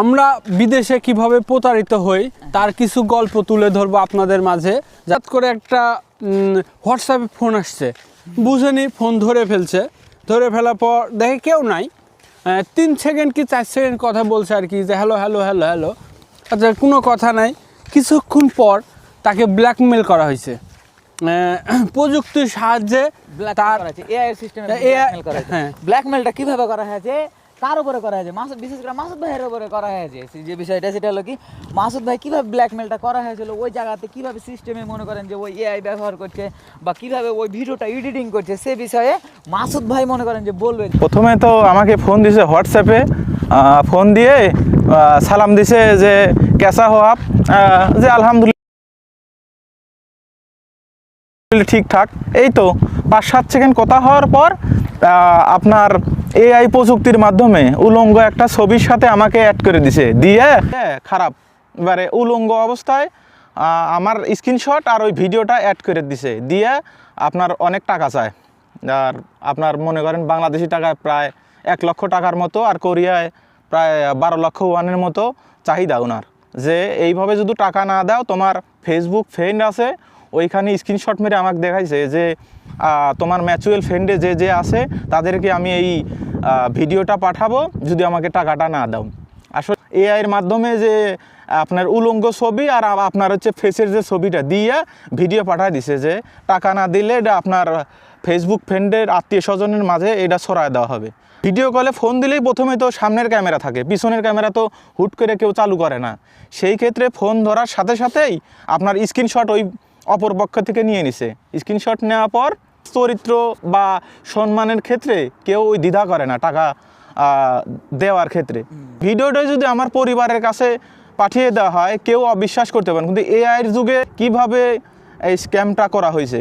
আমরা বিদেশে কীভাবে প্রতারিত হই তার কিছু গল্প তুলে ধরবো আপনাদের মাঝে। যাত করে একটা হোয়াটসঅ্যাপে ফোন আসছে। বুঝেনি ফোন ধরে ফেলছে। ধরে ফেলার পর দেখে কেউ নাই। তিন সেকেন্ড কি চার সেকেন্ড কথা বলছে আর কি যে হ্যালো হ্যালো হ্যালো হ্যালো আচ্ছা কোনো কথা নাই। কিছুক্ষণ পর তাকে ব্ল্যাকমেল করা হয়েছে। প্রযুক্তির সাহায্যে তার এআই সিস্টেমে হ্যাঁ। ব্ল্যাকমেলটা কীভাবে করা হয়েছে? কার উপরে করা হয়েছে। মাসুদ, বিশেষ করে মাসুদ ভাইয়ের উপরে করা হয়েছে। যে বিষয়টা, সেটা হলো কি, মাসুদ ভাই কীভাবে ব্ল্যাকমেলটা করা হয়েছিল, ওই জায়গাতে কীভাবে সিস্টেমে মনে করেন যে ওই এআই ব্যবহার করছে, বা কীভাবে ওই ভিডিওটা এডিটিং করছে, সে বিষয়ে মাসুদ ভাই মনে করেন যে বলবে। প্রথমে তো আমাকে ফোন দিছে হোয়াটসঅ্যাপে ফোন দিয়ে সালাম দিছে যে, কেসা হো যে আলহামদুলিল্লাহ ঠিকঠাক এই তো, পাঁচ সাত সেকেন্ড কথা হওয়ার পর আপনার এআই প্রযুক্তির মাধ্যমে উলঙ্গ একটা ছবির সাথে আমাকে অ্যাড করে দিছে। দিয়ে হ্যাঁ, খারাপ। এবারে উলঙ্গ অবস্থায় আমার স্ক্রিনশট আর ওই ভিডিওটা অ্যাড করে দিছে। দিয়ে আপনার অনেক টাকা চায়। আর আপনার মনে করেন বাংলাদেশি টাকায় প্রায় এক লক্ষ টাকার মতো আর কোরিয়ায় প্রায় বারো লক্ষ ওয়ানের মতো চাহিদা ওনার। যে এইভাবে যদি টাকা না দাও তোমার ফেসবুক ফ্রেন্ড আছে ওইখানে স্ক্রিনশট মেরে আমাকে দেখাইছে যে তোমার ম্যাচুয়াল ফ্রেন্ডে যে যে আছে, তাদেরকে আমি এই ভিডিওটা পাঠাবো, যদি আমাকে টাকাটা না দাও। আসলে এআইয়ের মাধ্যমে যে, আপনার উলঙ্গ ছবি আর আপনার হচ্ছে ফেসের যে ছবিটা দিয়ে ভিডিও পাঠায় দিছে যে, টাকা না দিলে এটা আপনার ফেসবুক ফ্রেন্ডের আত্মীয় স্বজনের মাঝে এটা ছড়ায় দেওয়া হবে। ভিডিও কলে ফোন দিলেই প্রথমে তো সামনের ক্যামেরা থাকে, পিছনের ক্যামেরা তো হুট করে কেউ চালু করে না। সেই ক্ষেত্রে ফোন ধরার সাথে সাথেই আপনার স্ক্রিনশট ওই অপর পক্ষ থেকে নিয়ে নিছে। স্ক্রিনশট নেওয়ার পর চরিত্র বা সম্মানের ক্ষেত্রে কেউ ওই দ্বিধা করে না টাকা দেওয়ার ক্ষেত্রে। ভিডিওটা যদি আমার পরিবারের কাছে পাঠিয়ে দেওয়া হয় কেউ অবিশ্বাস করতে পারেন কিন্তু এআইয়ের যুগে কীভাবে এই স্ক্যামটা করা হয়েছে?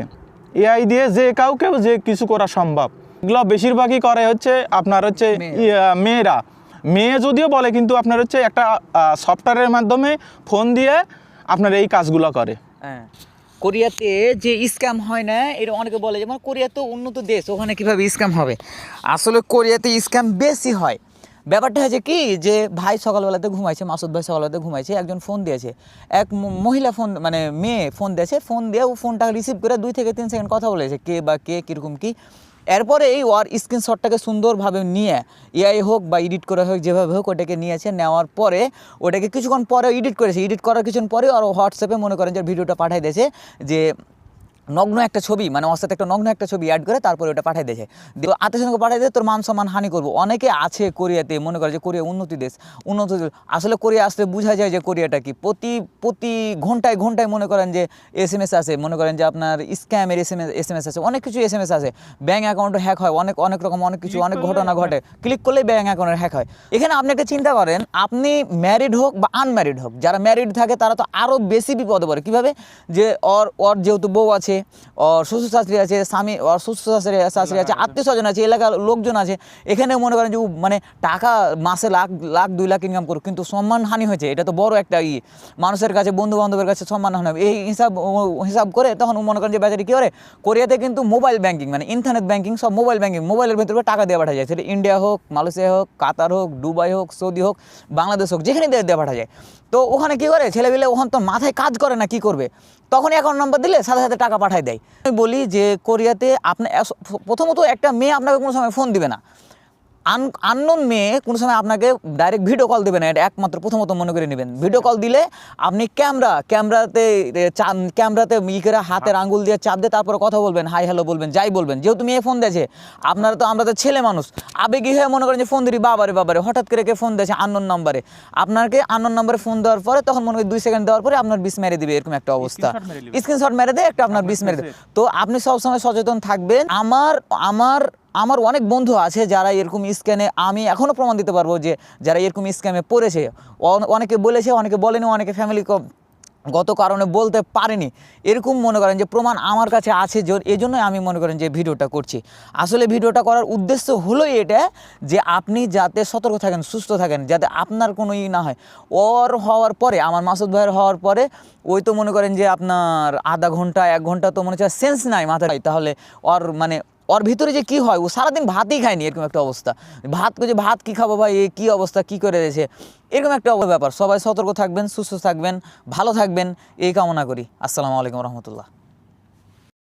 এআই দিয়ে যে কাউকেও যে কিছু করা সম্ভব। এগুলো বেশিরভাগই করে হচ্ছে আপনার হচ্ছে মেয়েরা। মেয়েরা। মেয়ে যদিও বলে কিন্তু আপনার হচ্ছে একটা সফটওয়্যারের মাধ্যমে ফোন দিয়ে আপনার এই কাজগুলো করে। হ্যাঁ। কোরিয়াতে যে স্ক্যাম হয় না, এটা অনেকে বলে যেমন কোরিয়া তো উন্নত দেশ, ওখানে কীভাবে স্ক্যাম হবে? আসলে কোরিয়াতে স্ক্যাম বেশি হয়। ব্যাপারটা হয়েছে কি, যে ভাই সকালবেলাতে ঘুমাইছে, মাসুদ ভাই সকালবেলাতে ঘুমাইছে, একজন ফোন দিয়েছে। এক মহিলা ফোন মানে মেয়ে ফোন দিয়েছে, ফোন দিয়ে ও ফোনটা রিসিভ করে দুই থেকে তিন সেকেন্ড কথা বলেছে, কে বা কে, কীরকম কি। এরপরে এই ওয়ার স্ক্রিনশটটাকে সুন্দরভাবে নিয়ে এআই হোক বা এডিট করে হোক, যেভাবে হোক ওটাকে নিয়েছে, নেওয়ার পরে ওটাকে কিছুক্ষণ পরে এডিট করেছে। এডিট করার কিছুক্ষণ পরে আর হোয়াটসঅ্যাপে মনে করেন যে ভিডিওটা পাঠাই দিয়েছে যে নগ্ন একটা ছবি মানে ওর সাথে একটা নগ্ন একটা ছবি অ্যাড করে তারপরে ওটা পাঠিয়ে দিয়েছে। দিয়ে আত্মীয় সঙ্গে পাঠিয়ে দিয়ে তোর মান সম্মান হানি করব। অনেকে আছে কোরিয়াতে মনে করে যে কোরিয়া উন্নতি দেশ উন্নত দেশ। আসলে কোরিয়া আসলে বোঝা যায় যে কোরিয়াটা কি। প্রতি প্রতি ঘন্টায় ঘন্টায় মনে করেন যে এস এম এস আছে মনে করেন যে আপনার স্ক্যামের S M S S M S আছে অনেক কিছু এস এম এস আছে ব্যাঙ্ক অ্যাকাউন্ট হ্যাক হয় অনেক অনেক রকম অনেক কিছু অনেক ঘটনা ঘটে। ক্লিক করলেই ব্যাঙ্ক অ্যাকাউন্টের হ্যাক হয়। এখানে আপনি একটা চিন্তা করেন আপনি ম্যারিড হোক বা আনম্যারিড হোক যারা ম্যারিড থাকে তারা তো আরও বেশি বিপদে পড়ে। কীভাবে? যে ওর ওর যেহেতু বউ আছে ওর শ্বশুর শাশুড়ি আছে স্বামী শ্বশুর শাশুড়ি শাশুড়ি আছে আত্মীয় স্বজন আছে এলাকার লোকজন আছে এখানেও মনে করেন যে মানে টাকা মাসে লাখ লাখ দুই লাখ ইনকাম করুক কিন্তু সম্মানহানি হয়েছে এটা তো বড় একটা ই মানুষের কাছে বন্ধু বান্ধবের কাছে সম্মানহানি হবে। এই হিসাব হিসাব করে তখন মনে করেন যে বেচারি কী করে? কোরিয়াতে কিন্তু মোবাইল ব্যাঙ্কিং মানে ইন্টারনেট ব্যাঙ্কিং সব মোবাইল ব্যাঙ্কিং মোবাইলের ভেতরে টাকা দেওয়া পাঠা যায়। সেটা ইন্ডিয়া হোক মালয়েশিয়া হোক কাতার হোক দুবাই হোক সৌদি হোক বাংলাদেশ হোক যেখানে দেওয়া পাঠা যায়। তো ওখানে কী করে? ছেলেপিলে ওখানে তো মাথায় কাজ করে না কি করবে? তখন অ্যাকাউন্ট নম্বর দিলে সাথে সাথে টাকা পাঠায় দেয়। আমি বলি যে, কোরিয়াতে আপনি, প্রথমত একটা মেয়ে আপনাকে কোনো সময় ফোন দিবে না। আন আননোন মেয়ে কোনো সময় আপনাকে ডাইরেক্ট ভিডিও কল দেবে না এটা একমাত্র প্রথমত মনে করে নেবেন। ভিডিও কল দিলে আপনি ক্যামেরা ক্যামেরাতে চান ক্যামেরাতে ই করে হাতের আঙ্গুল দিয়ে চাপ দিয়ে তারপরে কথা বলবেন হাই হ্যালো বলবেন যাই বলবেন। যেহেতু মেয়ে ফোন দিয়েছে আপনারা তো আমরা তো ছেলে মানুষ। আবেগী হয়ে মনে করেন যে ফোন দিই বাবারে বাবারে হঠাৎ করে কে ফোন দিয়েছে আননোন নাম্বারে আপনাকে আননোন নাম্বারে ফোন দেওয়ার পরে তখন মনে করি দুই সেকেন্ড দেওয়ার পরে আপনার বিষ মেরে দিবে এরকম একটা অবস্থা। স্ক্রিনশট মেরে দেয় একটা আপনার বিষ মেরে দেয়। তো আপনি সবসময় সচেতন থাকবেন। আমার আমার আমার অনেক বন্ধু আছে যারা এরকম স্ক্যানে আমি এখনও প্রমাণ দিতে পারব যে যারা এরকম স্ক্যামে পড়েছে। অন- অনেকে বলেছে, অনেকে বলেনি, অনেকে ফ্যামিলি গত কারণে বলতে পারেনি। এরকম মনে করেন যে প্রমাণ আমার কাছে আছে এই জন্যই আমি মনে করেন যে ভিডিওটা করছি। আসলে ভিডিওটা করার উদ্দেশ্য হলোই এটা যে আপনি যাতে সতর্ক থাকেন, সুস্থ থাকেন, যাতে আপনার কোনো ই না হয়। ওর হওয়ার পরে, আমার মাসুদ ভাইয়ের হওয়ার পরে, ওই তো মনে করেন যে আপনার আধা ঘণ্টা, এক ঘণ্টা তো মনে হচ্ছে সেন্স নাই মাথায়। তাহলে ওর মানে ওর ভিতরে যে কি হয়, ও সারাদিন ভাতই খায়নি, এরকম একটা অবস্থা। ভাত যে, ভাত কি খাব ভাই? এ কী অবস্থা? কি করে রয়েছে? এরকম একটা ব্যাপার। সবাই সতর্ক থাকবেন, সুস্থ থাকবেন, ভালো থাকবেন, এই কামনা করি। আসসালামু আলাইকুম রহমতুল্লাহ।